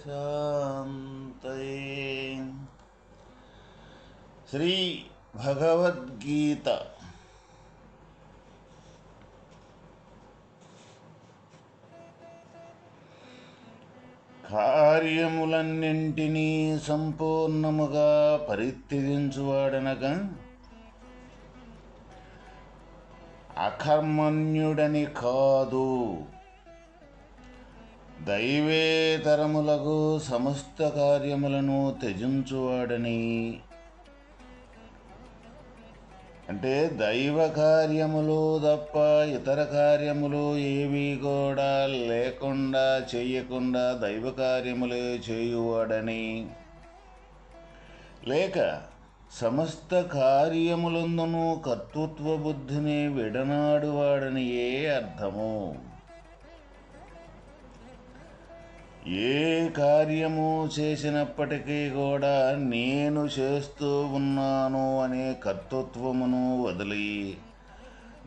सर्वविघ्नोपशान्तये శ్రీ భగవద్గీత కార్యములన్నింటినీ సంపూర్ణముగా పరిత్యజించువాడనగా అకర్మణ్యుడని కాదు దైవేతరములకు సమస్త కార్యములను త్యజించువాడని. అంటే దైవ కార్యములు తప్ప ఇతర కార్యములు ఏవి కూడా లేకుండా చేయకుండా దైవ కార్యములే చేయువాడని. లేక సమస్త కార్యములందును కర్తృత్వ బుద్ధిని విడనాడువాడని ఏ అర్థము. ఏ కార్యము చేసినప్పటికీ కూడా నేను చేస్తూ ఉన్నాను అనే కర్తృత్వమును వదిలి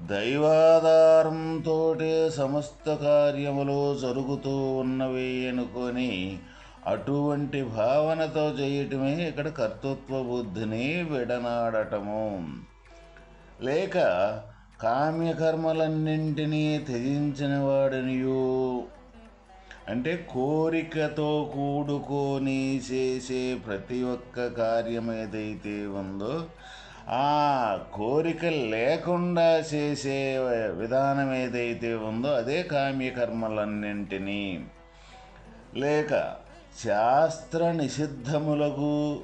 దైవాధారంతో సమస్త కార్యములు జరుగుతూ ఉన్నవి అనుకొని అటువంటి భావనతో చేయటమే ఇక్కడ కర్తృత్వ బుద్ధిని విడనాడటము. లేక కామ్యకర్మలన్నింటినీ త్యజించిన వాడనియు. అంటే కోరికతో కూడుకొని చేసే ప్రతి ఒక్క కార్యం ఏదైతే ఉందో ఆ కోరిక లేకుండా చేసే విధానం ఏదైతే ఉందో అదే కామ్యకర్మలన్నింటినీ. లేక శాస్త్ర నిషిద్ధములకు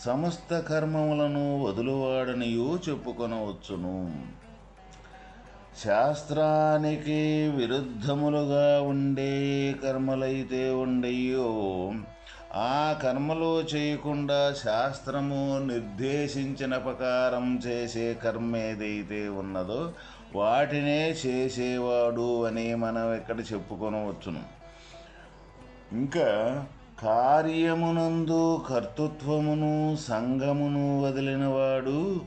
సమస్త కర్మములను వదులువాడనియు చెప్పుకొనవచ్చును. శాస్త్రానికి విరుద్ధములుగా ఉండే కర్మలైతే ఉండయో ఆ కర్మలు చేయకుండా శాస్త్రము నిర్దేశించిన ప్రకారం చేసే కర్మ ఏదైతే ఉన్నదో వాటినే చేసేవాడు అని మనం ఇక్కడ చెప్పుకొనవచ్చును. ఇంకా కార్యమునందు కర్తృత్వమును సంగమును వదిలినవాడు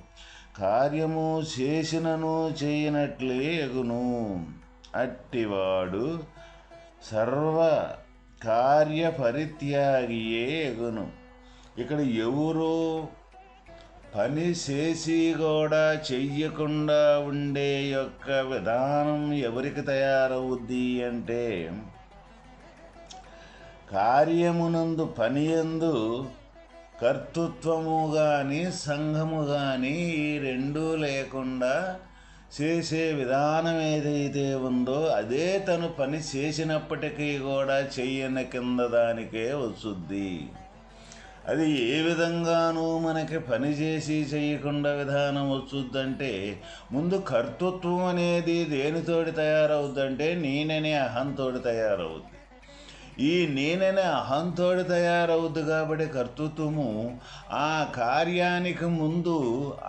కార్యము చేసినను చేయనట్లే ఎగును. అట్టివాడు సర్వ కార్య పరిత్యాగియే ఎగును. ఇక్కడ ఎవరు పని చేసి కూడా చెయ్యకుండా ఉండే యొక్క విధానం ఎవరికి తయారవుద్ది అంటే కార్యమునందు పని ఎందు కర్తృత్వము కానీ సంఘము కానీ ఈ రెండూ లేకుండా చేసే విధానం ఏదైతే ఉందో అదే తను పని చేసినప్పటికీ కూడా చెయ్యని కింద దానికే వస్తుంది అది ఏ విధంగానూ మనకి పని చేసి చేయకుండా విధానం వచ్చుద్దంటే ముందు కర్తృత్వం అనేది దేనితోటి తయారవుద్దంటే నేననే అహంతోటి తయారవుద్ది. ఈ నేననే అహంతోడి తయారవుద్దు కాబట్టి కర్తృత్వము ఆ కార్యానికి ముందు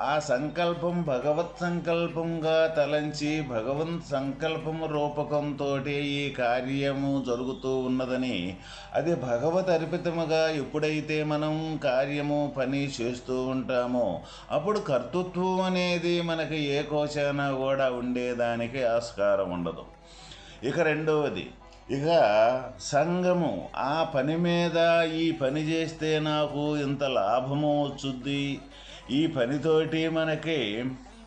ఆ సంకల్పం భగవత్ సంకల్పంగా తలంచి భగవంత్ సంకల్పము రూపకంతో ఈ కార్యము జరుగుతూ ఉన్నదని అది భగవత్ అర్పితముగా ఎప్పుడైతే మనం కార్యము పని చేస్తూ ఉంటామో అప్పుడు కర్తృత్వం అనేది మనకి ఏ కోశానా కూడా ఉండేదానికి ఆస్కారం ఉండదు. ఇక రెండవది ఇక సంఘము ఆ పని మీద ఈ పని చేస్తే నాకు ఇంత లాభము వచ్చుద్ది. ఈ పనితోటి మనకి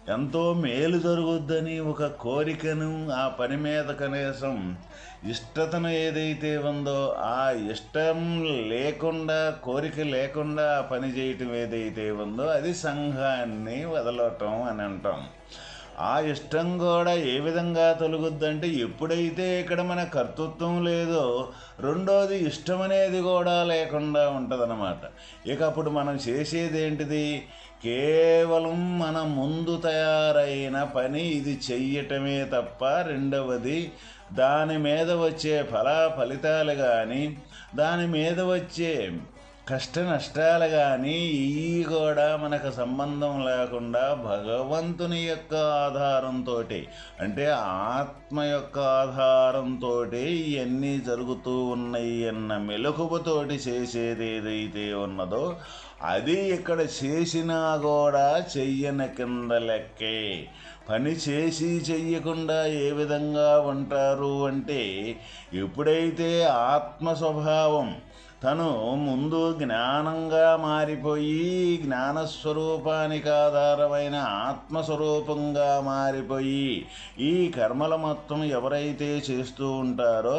ఎంతో మేలు జరుగుద్దని ఒక కోరికను ఆ పని మీద కనీసం ఇష్టతను ఏదైతే ఉందో ఆ ఇష్టం లేకుండా కోరిక లేకుండా ఆ పని చేయటం ఏదైతే ఉందో అది సంఘాన్ని వదలటం అని అంటాం. ఆ ఇష్టం కూడా ఏ విధంగా తొలగుద్దంటే ఎప్పుడైతే ఇక్కడ మన కర్తృత్వం లేదో రెండోది ఇష్టం అనేది కూడా లేకుండా ఉంటుందన్నమాట. ఇక అప్పుడు మనం చేసేది ఏంటిది? కేవలం మన ముందు తయారైన పని ఇది చెయ్యటమే తప్ప రెండవది దాని మీద వచ్చే ఫలా ఫలితాలు కానీ దాని మీద వచ్చే కష్ట నష్టాలు కానీ ఇవి కూడా మనకు సంబంధం లేకుండా భగవంతుని యొక్క ఆధారంతో అంటే ఆత్మ యొక్క ఆధారంతో ఇవన్నీ జరుగుతూ ఉన్నాయి అన్న మెలకువతోటి చేసేది ఏదైతే ఉన్నదో అది ఇక్కడ చేసినా కూడా చెయ్యన కింద లెక్కే పని చేసి చెయ్యకుండా ఏ విధంగా ఉంటారు అంటే ఎప్పుడైతే ఆత్మ స్వభావం తను ముందు జ్ఞానంగా మారిపోయి జ్ఞానస్వరూపానికి ఆధారమైన ఆత్మస్వరూపంగా మారిపోయి ఈ కర్మల మొత్తం ఎవరైతే చేస్తూ ఉంటారో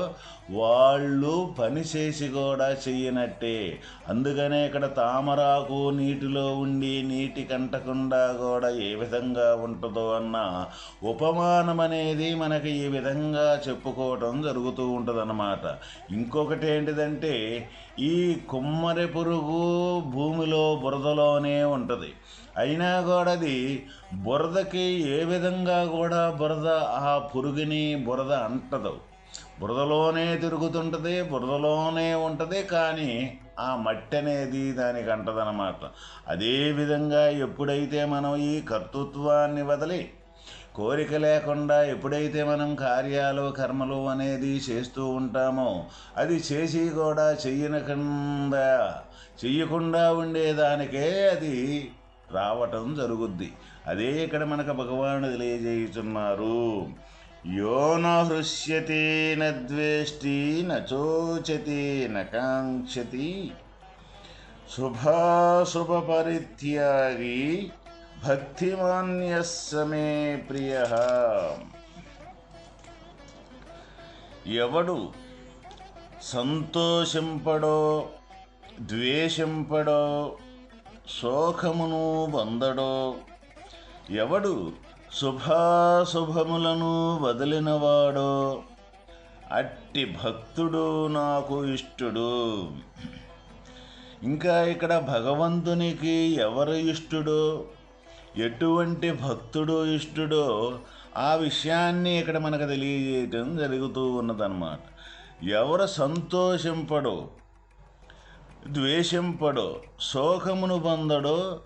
వాళ్ళు పని చేసి కూడా చెయ్యనట్టే అందుకనే ఇక్కడ తామరాకు నీటిలో ఉండి నీటి కంటకుండా కూడా ఏ విధంగా ఉంటుందో అన్న ఉపమానం అనేది మనకి ఈ విధంగా చెప్పుకోవటం జరుగుతూ ఉంటుందన్నమాట. ఇంకొకటి ఏంటిదంటే ఈ కుమ్మరి పురుగు భూమిలో బురదలోనే ఉంటుంది. అయినా కూడా అది బురదకి ఏ విధంగా కూడా బురద ఆ పురుగుని బురద అంటదు. బురదలోనే తిరుగుతుంటుంది బురదలోనే ఉంటుంది కానీ ఆ మట్టి అనేది దానికి అంటదనమాట అదేవిధంగా ఎప్పుడైతే మనం ఈ కర్తృత్వాన్ని వదిలి కోరిక లేకుండా ఎప్పుడైతే మనం కార్యాలు కర్మలు అనేది చేస్తూ ఉంటామో అది చేసి కూడా చెయ్యనకుండా చెయ్యకుండా ఉండేదానికే అది రావటం జరుగుద్ది. అదే ఇక్కడ మనకు భగవానుడు తెలియజేయుచున్నారు. యో నృష్యతి నద్వేష్టి నోచతి నకాంక్షతి శుభాశుభ పరిత్యాగి భక్తిమాన్యస్సమే ప్రియ ఎవడు సంతోషింపడో ద్వేషింపడో శోకమును పొందడో ఎవడు శుభాశుభములను వదిలినవాడో అట్టి భక్తుడు నాకు ఇష్టుడు. ఇంకా ఇక్కడ భగవంతునికి ఎవరు ఇష్టడో? ఎటువంటి భక్తుడు ఇష్టుడో ఆ విషయాన్ని ఇక్కడ మనకు తెలియజేయటం జరుగుతూ ఉన్నదన్నమాట. ఎవరు సంతోషింపడో ద్వేషింపడో శోకమును పొందడో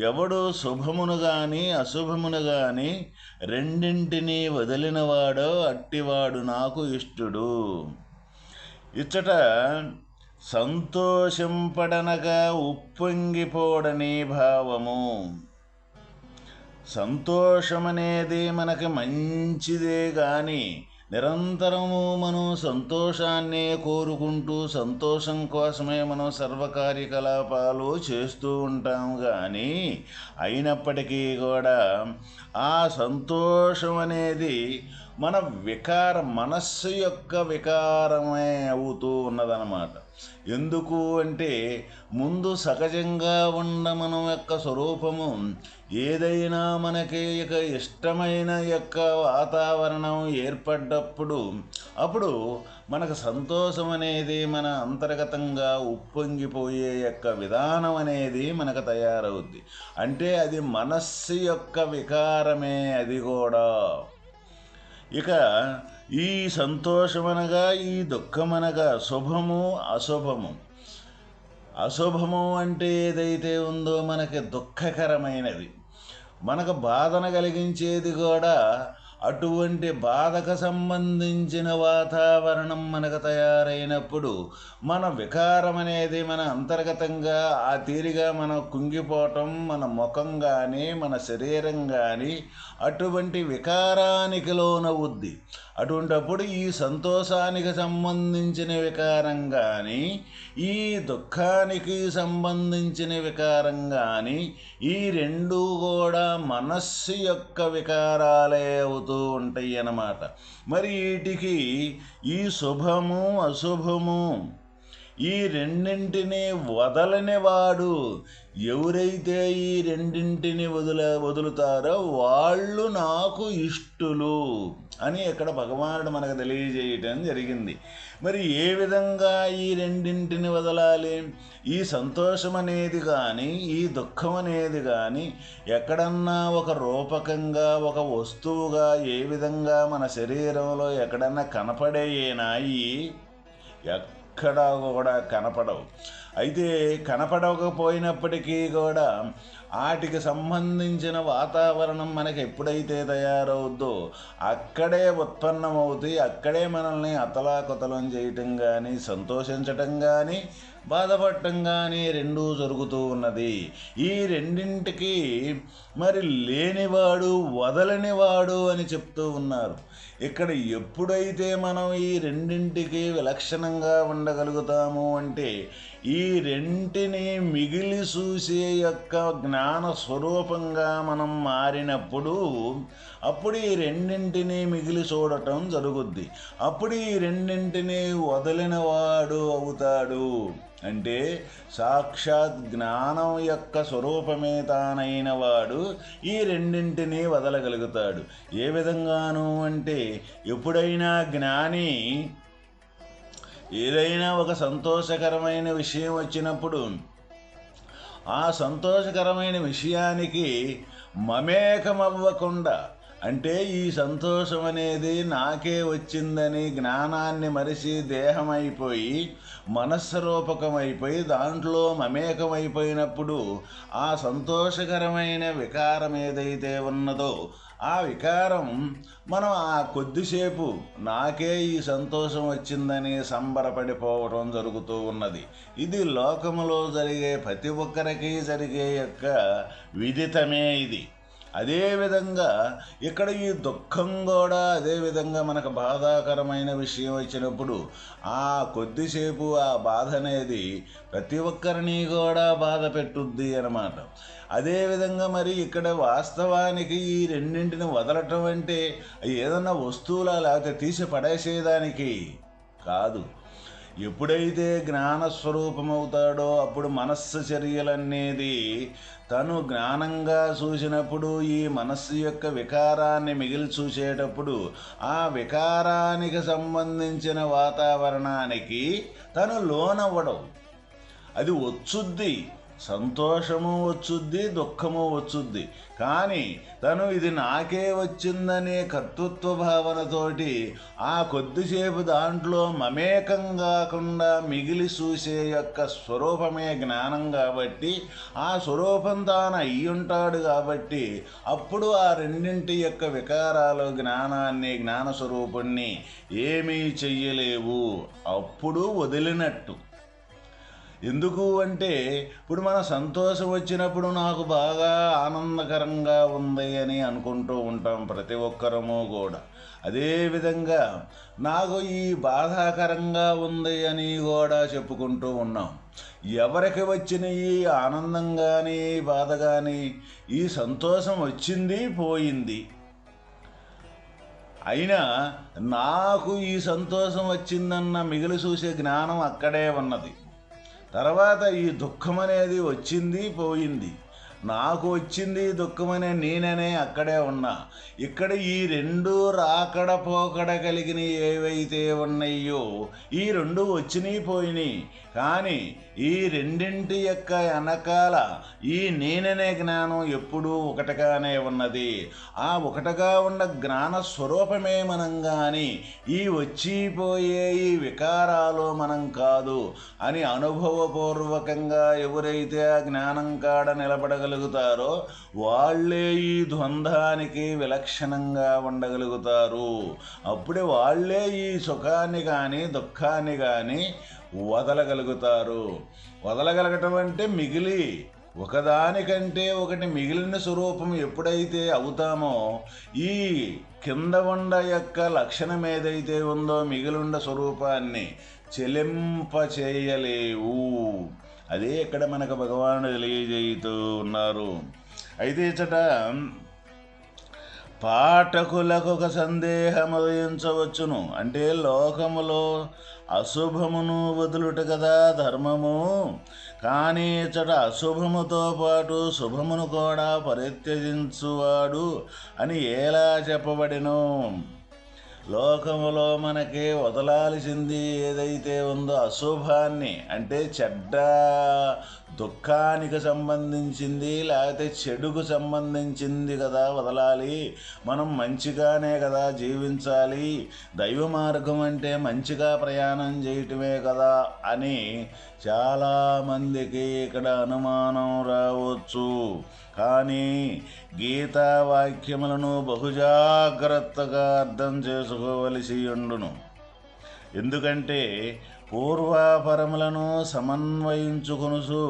ఎవడు శుభమును గాని అశుభమును గాని రెండింటినీ వదిలినవాడో అట్టివాడు నాకు ఇష్టడు. ఇచ్చట సంతోషింపడనగా ఉప్పొంగిపోడని భావము. సంతోషమనేది మనకి మంచిదే కానీ నిరంతరము మనం సంతోషాన్నే కోరుకుంటూ సంతోషం కోసమే మనం సర్వకార్యకలాపాలు చేస్తూ ఉంటాం కానీ అయినప్పటికీ కూడా ఆ సంతోషం అనేది మన వికార మనస్సు యొక్క వికారమే అవుతూ ఉన్నదన్నమాట. ఎందుకు అంటే ముందు సహజంగా ఉన్న మనం యొక్క స్వరూపము ఏదైనా మనకి ఇక ఇష్టమైన యొక్క వాతావరణం ఏర్పడ్డప్పుడు అప్పుడు మనకు సంతోషం అనేది మన అంతర్గతంగా ఉప్పొంగిపోయే యొక్క విధానం అనేది మనకు తయారవుద్ది. అంటే అది మనస్సు యొక్క వికారమే అది కూడా. ఇక ఈ సంతోషమనగా ఈ దుఃఖమనగా శుభము అశుభము. అశుభము అంటే ఏదైతే ఉందో మనకి దుఃఖకరమైనది. మనకు బాధన కలిగించేది కూడా అటువంటి బాధకు సంబంధించిన వాతావరణం మనకు తయారైనప్పుడు మన వికారం అనేది మన అంతర్గతంగా ఆ తీరిగా మనం కుంగిపోవటం మన ముఖం కానీ మన శరీరం కానీ అటువంటి వికారానికి లోనవుద్ది అటువంటప్పుడు ఈ సంతోషానికి సంబంధించిన వికారం కానీ ఈ దుఃఖానికి సంబంధించిన వికారం కానీ ఈ రెండు కూడా మనస్సు యొక్క వికారాలే అవుతూ ఉంటాయి అన్నమాట మరి వీటికి ఈ శుభము అశుభము ఈ రెండింటిని వదలని వాడు ఎవరైతే ఈ రెండింటిని వదిల వదులుతారో వాళ్ళు నాకు ఇష్టులు అని ఇక్కడ భగవానుడు మనకు తెలియజేయటం జరిగింది. మరి ఏ విధంగా ఈ రెండింటిని వదలాలి? ఈ సంతోషం అనేది కానీ ఈ దుఃఖం అనేది కానీ ఎక్కడన్నా ఒక రూపకంగా ఒక వస్తువుగా ఏ విధంగా మన శరీరంలో ఎక్కడన్నా కనపడేనాయి ఎక్కడా కూడా కనపడవు. అయితే కనపడకపోయినప్పటికీ కూడా వాటికి సంబంధించిన వాతావరణం మనకి ఎప్పుడైతే తయారవుద్దో అక్కడే ఉత్పన్నమవుతాయి అక్కడే మనల్ని అతలాకుతలం చేయటం కానీ సంతోషించటం కానీ బాధపడటం కానీ రెండూ జరుగుతూ ఉన్నది. ఈ రెండింటికి మరి లేనివాడు వదలనివాడు అని చెప్తూ ఉన్నారు. ఇక్కడ ఎప్పుడైతే మనం ఈ రెండింటికి విలక్షణంగా ఉండగలుగుతాము అంటే ఈ రెంటిని మిగిలి చూసే యొక్క జ్ఞాన స్వరూపంగా మనం మారినప్పుడు అప్పుడు ఈ రెండింటినీ మిగిలి చూడటం జరుగుద్ది. అప్పుడు ఈ రెండింటిని వదిలినవాడు అవుతాడు. అంటే సాక్షాత్ జ్ఞానం యొక్క స్వరూపమే తానైన వాడు ఈ రెండింటినీ వదలగలుగుతాడు. ఏ విధంగాను అంటే ఎప్పుడైనా జ్ఞాని ఏదైనా ఒక సంతోషకరమైన విషయం వచ్చినప్పుడు ఆ సంతోషకరమైన విషయానికి మమేకమవ్వకుండా అంటే ఈ సంతోషం అనేది నాకే వచ్చిందని జ్ఞానాన్ని మరిచి దేహమైపోయి మనస్సరూపకమైపోయి దాంట్లో మమేకమైపోయినప్పుడు ఆ సంతోషకరమైన వికారం ఏదైతే ఉన్నదో ఆ వికారం మనం ఆ కొద్దిసేపు నాకే ఈ సంతోషం వచ్చిందని సంబరపడిపోవటం జరుగుతూ ఉన్నది. ఇది లోకములో జరిగే ప్రతి ఒక్కరికి జరిగే యొక్క విదితమే ఇది. అదేవిధంగా ఇక్కడ ఈ దుఃఖం కూడా అదేవిధంగా మనకు బాధాకరమైన విషయం వచ్చినప్పుడు ఆ కొద్దిసేపు ఆ బాధ అనేది ప్రతి ఒక్కరిని కూడా బాధ పెట్టుద్ది అనమాట అదేవిధంగా మరి ఇక్కడ వాస్తవానికి ఈ రెండింటిని వదలటం అంటే ఏదన్నా వస్తువులా లేకపోతే తీసి పడేసేదానికి కాదు. ఎప్పుడైతే జ్ఞానస్వరూపమవుతాడో అప్పుడు మనస్సు చర్యలనేది తను జ్ఞానంగా చూసినప్పుడు ఈ మనస్సు యొక్క వికారాన్ని మిగిలి చూసేటప్పుడు ఆ వికారానికి సంబంధించిన వాతావరణానికి తను లోనవ్వడం. అది వచ్చుద్ది సంతోషము వచ్చుద్ది దుఃఖము వచ్చుద్ది. కానీ తను ఇది నాకే వచ్చిందనే కర్తృత్వ భావనతోటి ఆ కొద్దిసేపు దాంట్లో మమేకం కాకుండా మిగిలి చూసే యొక్క స్వరూపమే జ్ఞానం కాబట్టి ఆ స్వరూపం తాను అయ్యుంటాడు కాబట్టి అప్పుడు ఆ రెండింటి యొక్క వికారాలు జ్ఞానాన్ని జ్ఞానస్వరూపుణ్ణి ఏమీ చెయ్యలేవు. అప్పుడు వదిలినట్టు. ఎందుకు అంటే ఇప్పుడు మన సంతోషం వచ్చినప్పుడు నాకు బాగా ఆనందకరంగా ఉంది అని అనుకుంటూ ఉంటాం ప్రతి ఒక్కరము కూడా. అదేవిధంగా నాకు ఈ బాధాకరంగా ఉంది అని కూడా చెప్పుకుంటూ ఉన్నాం. ఎవరికి వచ్చిన ఈ ఆనందం కానీ బాధ కానీ ఈ సంతోషం వచ్చింది పోయింది. అయినా నాకు ఈ సంతోషం వచ్చిందన్న మిగిలి చూసే జ్ఞానం అక్కడే ఉన్నది. తర్వాత ఈ దుఃఖం అనేది వచ్చింది పోయింది. నాకు వచ్చింది దుఃఖమనే నేననే అక్కడే ఉన్నా. ఇక్కడ ఈ రెండు రాకడ పోకడ కలిగిన ఏవైతే ఉన్నాయో ఈ రెండు వచ్చినాయి పోయినాయి. కానీ ఈ రెండింటి యొక్క వెనకాల ఈ నేననే జ్ఞానం ఎప్పుడూ ఒకటిగానే ఉన్నది. ఆ ఒకటగా ఉన్న జ్ఞాన స్వరూపమే మనం కానీ ఈ వచ్చిపోయే ఈ వికారాలు మనం కాదు అని అనుభవపూర్వకంగా ఎవరైతే ఆ జ్ఞానం కాడ ఉండగలుగుతారో వాళ్ళే ఈ ద్వంద్వానికి విలక్షణంగా ఉండగలుగుతారు. అప్పుడే వాళ్ళే ఈ సుఖాన్ని కానీ దుఃఖాన్ని కానీ వదలగలుగుతారు. వదలగలగటం అంటే మిగిలి ఒకదానికంటే ఒకటి మిగిలిన స్వరూపం ఎప్పుడైతే అవుతామో ఈ కింద ఉండ యొక్క లక్షణం ఏదైతే ఉందో మిగిలిండ స్వరూపాన్ని చెలింప చేయలేవు అదే ఇక్కడ మనకు భగవానుడు తెలియజేయుతూ ఉన్నారు. అయితే ఇచ్చట పాఠకులకు ఒక సందేహం ఉదయించవచ్చును. అంటే లోకములో అశుభమును వదులుట కదా ధర్మము. కానీ ఇచ్చట అశుభముతో పాటు శుభమును కూడా పరిత్యజించువాడు అని ఎలా చెప్పబడిను? లోకములో మనకి వదలాల్సింది ఏదైతే ఉందో అశుభాన్ని అంటే చెడ్డ దుఃఖానికి సంబంధించింది లేకపోతే చెడుకు సంబంధించింది కదా వదలాలి. మనం మంచిగానే కదా జీవించాలి. దైవ మార్గం అంటే మంచిగా ప్రయాణం చేయటమే కదా అని చాలామందికి ఇక్కడ అనుమానం రావచ్చు. కానీ గీతా వాక్యములను బహుజాగ్రత్తగా అర్థం చేసుకోవలసి ఉండును ఎందుకంటే పూర్వాపరములను సమన్వయించుకొనుసు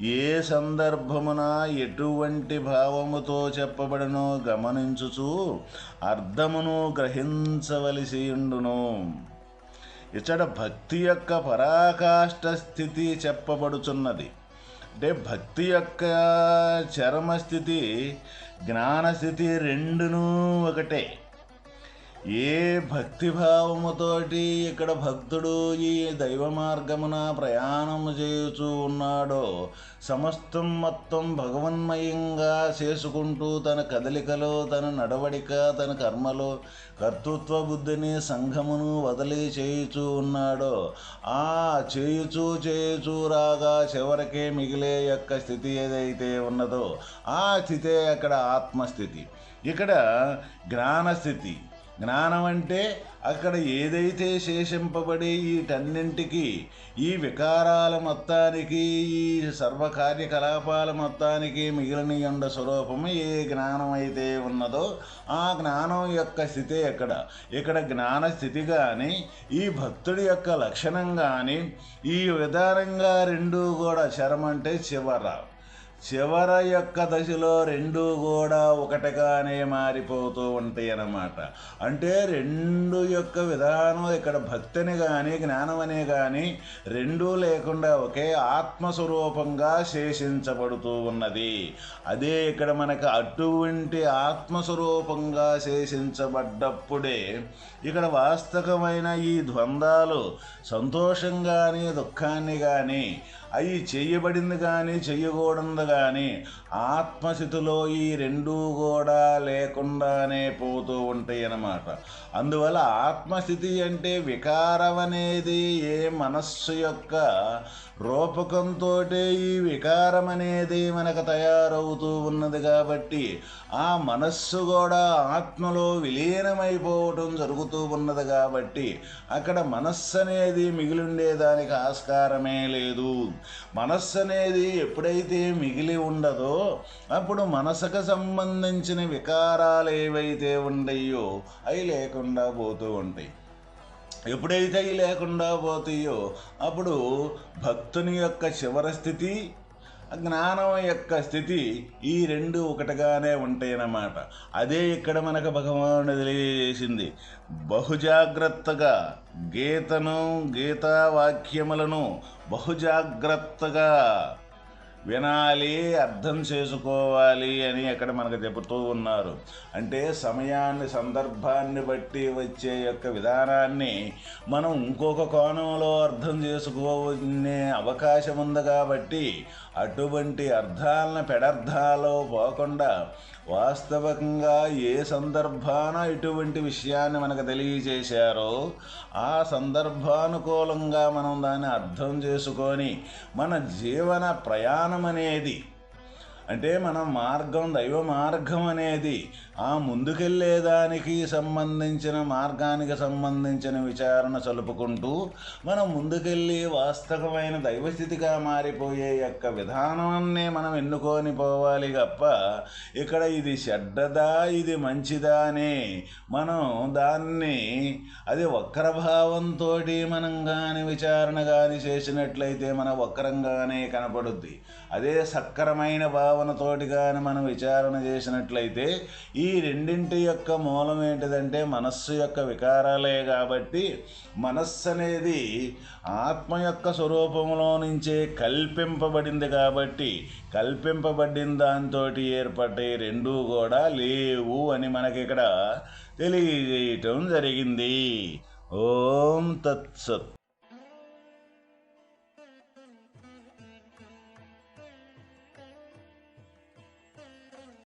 ఏ సందర్భమున ఎటువంటి భావముతో చెప్పబడనో గమనించుచు అర్థమును గ్రహించవలసి ఉండును ఇచ్చట భక్తి యొక్క పరాకాష్ట స్థితి చెప్పబడుచున్నది. అంటే భక్తి యొక్క చరమస్థితి జ్ఞానస్థితి రెండును ఒకటే. ఏ భక్తిభావముతోటి ఇక్కడ భక్తుడు ఈ దైవ మార్గమున ప్రయాణము చేయుచూ ఉన్నాడో సమస్తం మొత్తం భగవన్మయంగా చేసుకుంటూ తన కదలికలో తన నడవడిక తన కర్మలో కర్తృత్వ బుద్ధిని సంఘమును వదిలి చేయుచూ ఉన్నాడో ఆ చేయుచూ చేయుచూ రాగా చివరికే మిగిలే యొక్క స్థితి ఏదైతే ఉన్నదో ఆ స్థితే అక్కడ ఆత్మస్థితి. ఇక్కడ జ్ఞానస్థితి. జ్ఞానం అంటే అక్కడ ఏదైతే శేషింపబడి వీటన్నింటికి ఈ వికారాల మొత్తానికి ఈ సర్వకార్యకలాపాల మొత్తానికి మిగిలిన ఉండ స్వరూపము ఏ జ్ఞానం అయితే ఉన్నదో ఆ జ్ఞానం యొక్క స్థితి ఎక్కడ? ఇక్కడ జ్ఞాన స్థితి కానీ ఈ భక్తుడి యొక్క లక్షణం కానీ ఈ విధానంగా రెండు కూడా చరమంటే చివర. చివర యొక్క దశలో రెండు కూడా ఒకటిగానే మారిపోతూ ఉంటాయి అన్నమాట అంటే రెండు యొక్క విధానం ఇక్కడ భక్తిని కానీ జ్ఞానం అనే కానీ రెండూ లేకుండా ఒకే ఆత్మస్వరూపంగా శేషించబడుతూ ఉన్నది. అదే ఇక్కడ మనకు అటువంటి ఆత్మస్వరూపంగా శేషించబడ్డప్పుడే ఇక్కడ వాస్తవమైన ఈ ద్వంద్వాలు సంతోషం కానీ దుఃఖాన్ని కానీ అవి చేయబడింది కానీ చెయ్యకూడదు కానీ ఆత్మస్థితిలో ఈ రెండూ కూడా లేకుండానే పోతూ ఉంటాయి అన్నమాట. అందువల్ల ఆత్మస్థితి అంటే వికారం అనేది ఏ మనస్సు యొక్క రూపకంతో ఈ వికారం అనేది మనకు తయారవుతూ ఉన్నది కాబట్టి ఆ మనస్సు కూడా ఆత్మలో విలీనమైపోవటం జరుగుతూ ఉన్నది కాబట్టి అక్కడ మనస్సు అనేది మిగిలిండేదానికి ఆస్కారమే లేదు. మనస్సు అనేది ఎప్పుడైతే మిగిలి ఉండదో అప్పుడు మనసుకు సంబంధించిన వికారాలు ఏవైతే ఉండయో అవి లేకుండా పోతూ ఉంటాయి. ఎప్పుడైతే అవి లేకుండా పోతాయో అప్పుడు భక్తుని యొక్క చివరి స్థితి జ్ఞానం యొక్క స్థితి ఈ రెండు ఒకటిగానే ఉంటాయన్నమాట. అదే ఇక్కడ మనకు భగవానుడు తెలియజేసింది. బహుజాగ్రత్తగా గీతను గీతా వాక్యములను బహుజాగ్రత్తగా వినాలి అర్థం చేసుకోవాలి అని అక్కడ మనకు చెబుతూ ఉన్నారు. అంటే సమయాన్ని సందర్భాన్ని బట్టి వచ్చే యొక్క విధానాన్ని మనం ఇంకొక కోణంలో అర్థం చేసుకోవనే అవకాశం ఉంది కాబట్టి అటువంటి అర్థాలను పెడర్థాలో పోకుండా వాస్తవంగా ఏ సందర్భాన ఇటువంటి విషయాన్ని మనకు తెలియజేశారో ఆ సందర్భానుకూలంగా మనం దాన్ని అర్థం చేసుకొని మన జీవన ప్రయాణం అనేది అంటే మన మార్గం దైవ మార్గం అనేది ఆ ముందుకెళ్ళేదానికి సంబంధించిన మార్గానికి సంబంధించిన విచారణ చలుపుకుంటూ మనం ముందుకెళ్ళి వాస్తవమైన దైవస్థితిగా మారిపోయే యొక్క విధానాన్నే మనం ఎన్నుకొని పోవాలి తప్ప ఇక్కడ ఇది చెడ్డదా ఇది మంచిదా అని మనం దాన్ని అది వక్రభావంతో మనం కానీ విచారణ కానీ చేసినట్లయితే మన వక్రంగానే కనపడుద్ది. అదే సక్రమైన భావనతోటి కానీ మనం విచారణ చేసినట్లయితే ఈ ఈ రెండింటి యొక్క మూలం ఏంటిదంటే మనస్సు యొక్క వికారాలే కాబట్టి మనస్సు అనేది ఆత్మ యొక్క స్వరూపంలో నుంచే కల్పింపబడింది కాబట్టి కల్పింపబడిన దాంతో ఏర్పడే రెండూ కూడా లేవు అని మనకి ఇక్కడ తెలియజేయటం జరిగింది. ఓం తత్సత్